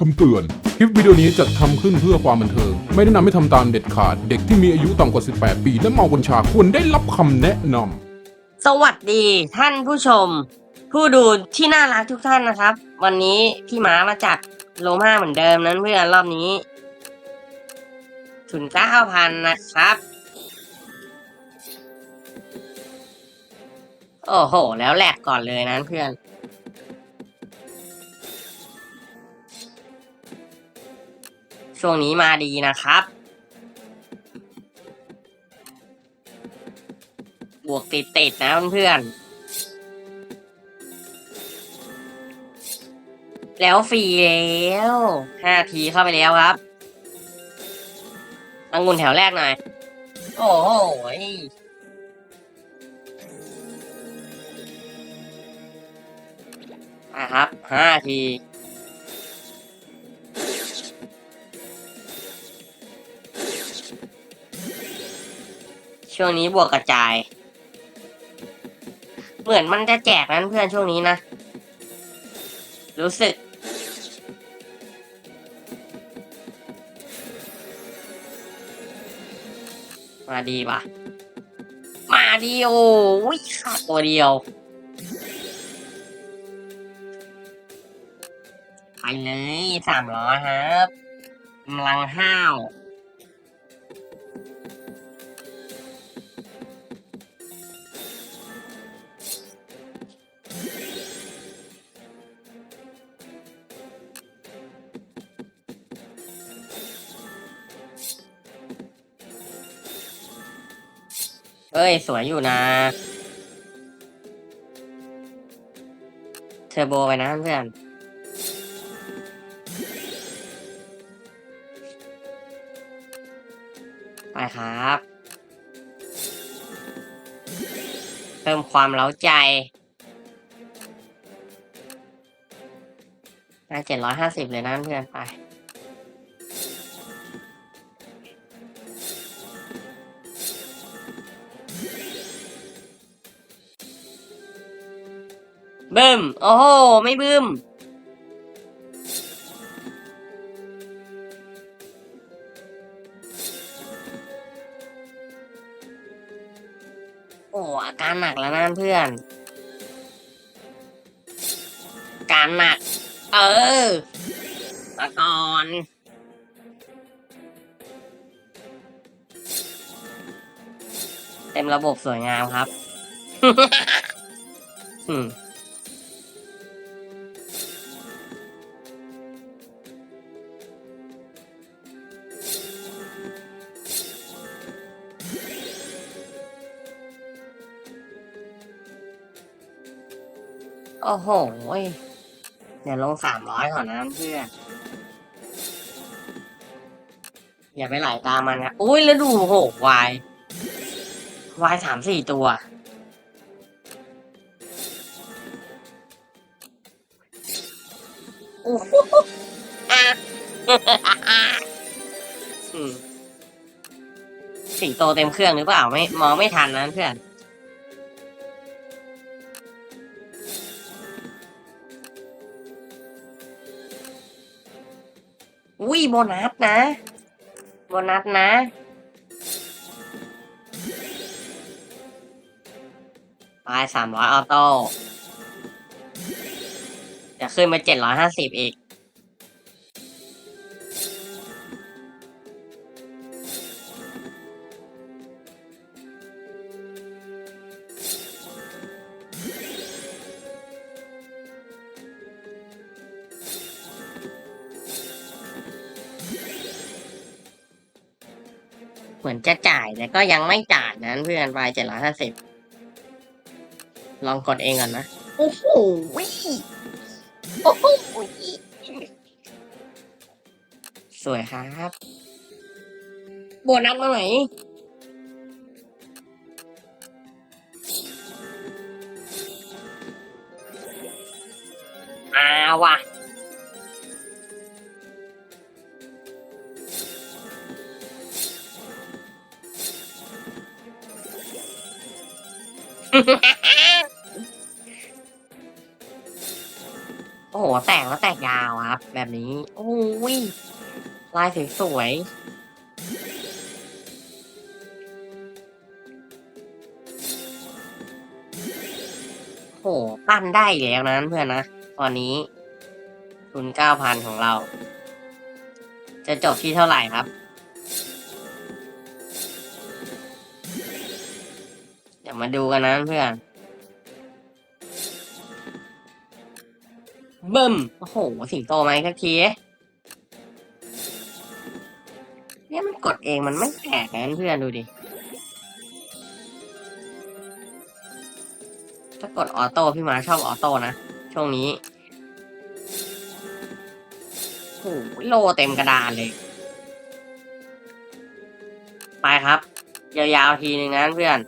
คำเตือน คลิปวิดีโอนี้จัดทำขึ้นเพื่อความบันเทิง ไม่แนะนำให้ทำตามเด็ดขาด เด็กที่มีอายุต่ำกว่า 18 ปี และเมากัญชาควรได้รับคำแนะนำสวัสดีท่านผู้ชม ผู้ดูที่น่ารักทุกท่านนะครับ วันนี้พี่หมามาจัดโลมาเหมือนเดิมนั้นเพื่อนรอบนี้ทุนเก้าพันนะครับ โอ้โห แล้วแหลกก่อนเลยนั้นเพื่อน ช่วงนี้มาดีนะครับ บวกติดติดๆนะเพื่อนๆแล้วฟรีแล้วห้าทีเข้าไปแล้วครับองุ่นแถวแรกหน่อย โอ้โหยมาครับห้าที ช่วงนี้บวกกระจาย เหมือนมันจะแจกนั้นเพื่อนช่วงนี้นะ รู้สึก มาดีป่ะ มาดีโอ้ยขาดตัวเดียวไปเลยสามร้อยครับกำลังห้าว เอ้ย สวยอยู่นะ เทอร์โบไปนะเพื่อน ไปครับ เพิ่มความเล้าใจน่าเจ็ดร้อยห้าสิบเลยนะเพื่อนไป บึ้ม โอ้โห ไม่บึ้ม โอ้อาการหนักแล้วนะเพื่อน การหนัก เออมาก่อนเต็มระบบสวยงามครับ อืม โอ้โหยเดี๋ยวลงสามร้อยก่อนนะเพื่อนอย่าไปไหลตามมันนะอุ้ยแล้วดูโหวายวายสามสี่ตัว โอ้โหอ่มสี่โตวเต็มเครื่องหรือเปล่าไม่มองไม่ทันนะเพื่อน โบนัสนะ โบนัสนะ ไปสามร้อยออโต้จะขึ้นไปเจ็ดร้อยห้าสิบอีก มือนจะจ่ายแต่ก็ยังไม่จ่ายนั้นเพื่อนไปเจ็ดร้อยห้าสิบลองกดเองก่อนนะ โอ้โหโอ้โหสวยครับ โบนัสมาไหน โอ้โหแตกแล้วแตกยาวครับ แบบนี้ โอ้ยลายสวยๆโอ้โหปั้นได้แล้วนะเพื่อนนะ ตอนนี้ทุนเก้าพันของเรา จะจบที่เท่าไหร่ครับ มาดูกันนะเพื่อนเบิ่มโอ้โห สิงโตไหมสักทีเนี่ยมันกดเองมันไม่แตกนะเพื่อนดูดิถ้ากดออโต้พี่มาชอบออโต้นะ ช่วงนี้โอ้โหโลเต็มกระดานเลย ไปครับ ยาวๆทีหนึ่งนะเพื่อน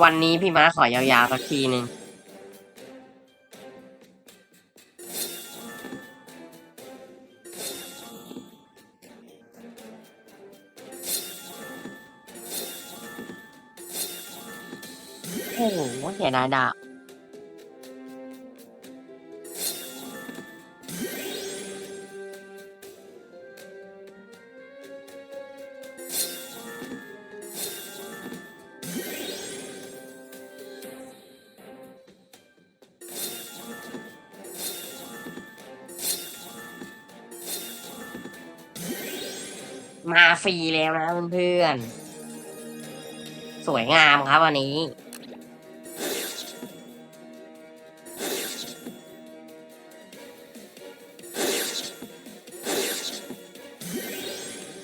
วันนี้พี่ม้าขอยาวๆสักทีหนึ่งโอ้โหเสียดายดาบ มาฟรีแล้วนะเพื่อนๆสวยงามครับวันนี้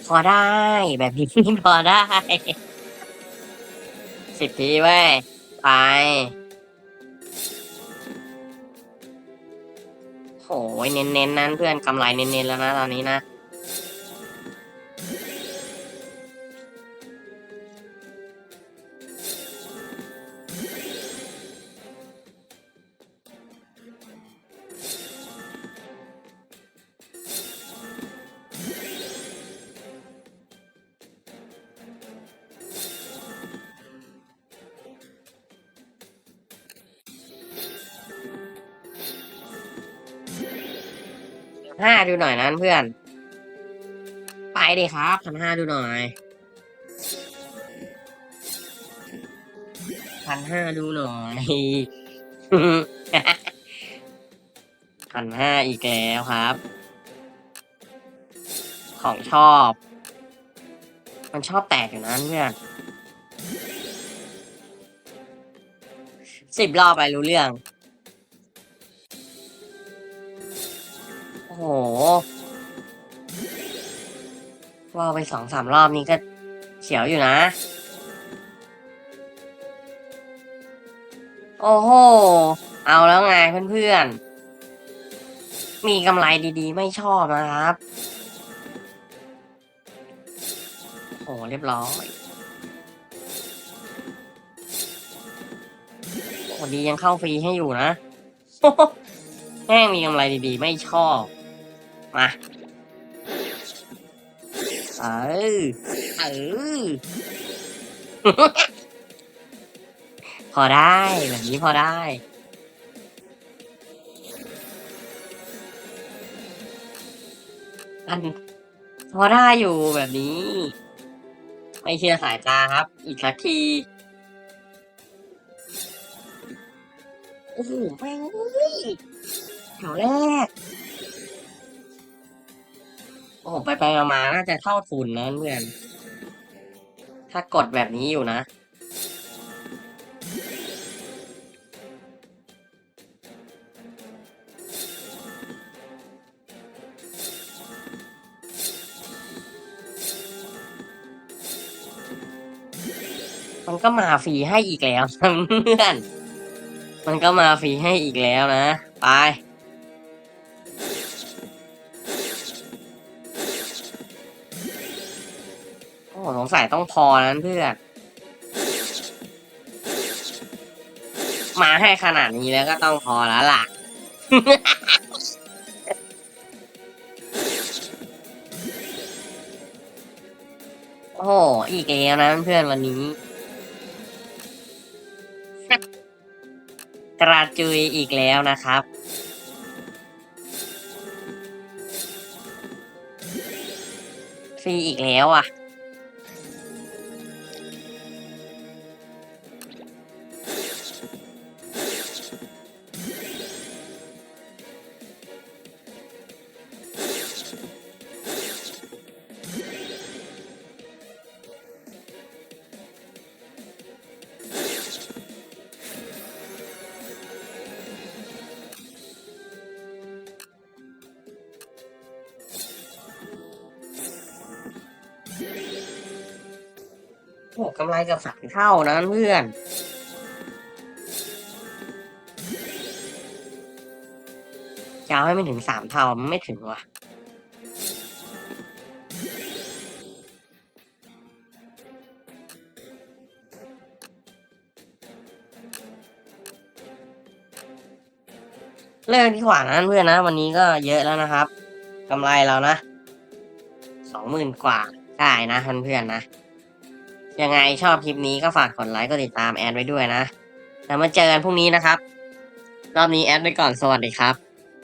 พอได้ แบบนี้พอได้ สิบทีเว้ย ไปโหยเน้นๆนั้นเพื่อนกำไรเน้นๆแล้วนะตอนนี้นะ ห้าดูหน่อยนั้นเพื่อน ไปดิครับพันห้าดูหน่อยพันห้าดูหน่อยพันห้าอีกแล้วครับ ของชอบ มันชอบแตกอยู่นั้นเพื่อนสิบรอบไปรู้เรื่อง โอ้โหว่าไปสองสามรอบนี้ก็เฉียวอยู่นะ โอ้โห เอาแล้วไงเพื่อนๆ มีกำไรดีๆ ไม่ชอบนะครับ โอ้เรียบร้อยโอ้ดียังเข้าฟรีให้อยู่นะแม่งมีกำไรดีๆ ไม่ชอบ มา เออ เออ พอได้ แบบนี้พอได้ อัน พอได้อยู่แบบนี้ ไม่เชื่อสายตาครับ อีกสักทีโอ้โหแม่งเอ้ยแถวแรก อ้ไปไปมามาน่าจะเท่าทุนนะเพื่อน ถ้ากดแบบนี้อยู่นะมันก็มาฟรีให้อีกแล้วเพื่อน มันก็มาฟรีให้อีกแล้วนะ ไป ผมสงสัยต้องพอนั้นเพื่อนมาให้ขนาดนี้แล้วก็ต้องพอแล้วล่ะ โอ้โห อีกเกมนะเพื่อนวันนี้ กระจุยอีกแล้วนะครับฟรีอีกแล้วอะ โอ้กำไรกับสามเท่านะเพื่อนจะเอาให้ไม่ถึงสามเท่ามันไม่ถึงว่ะ เลิกดีกว่านะเพื่อนนะ วันนี้ก็เยอะแล้วนะครับกำไรเรานะสองหมื่นกว่าได้นะเพื่อนๆนะ ยังไงชอบคลิปนี้ก็ฝากกดไลค์กดติดตามแอดไว้ด้วยนะ แล้วมาเจอกันพรุ่งนี้นะครับ รอบนี้แอดไปก่อนสวัสดีครับ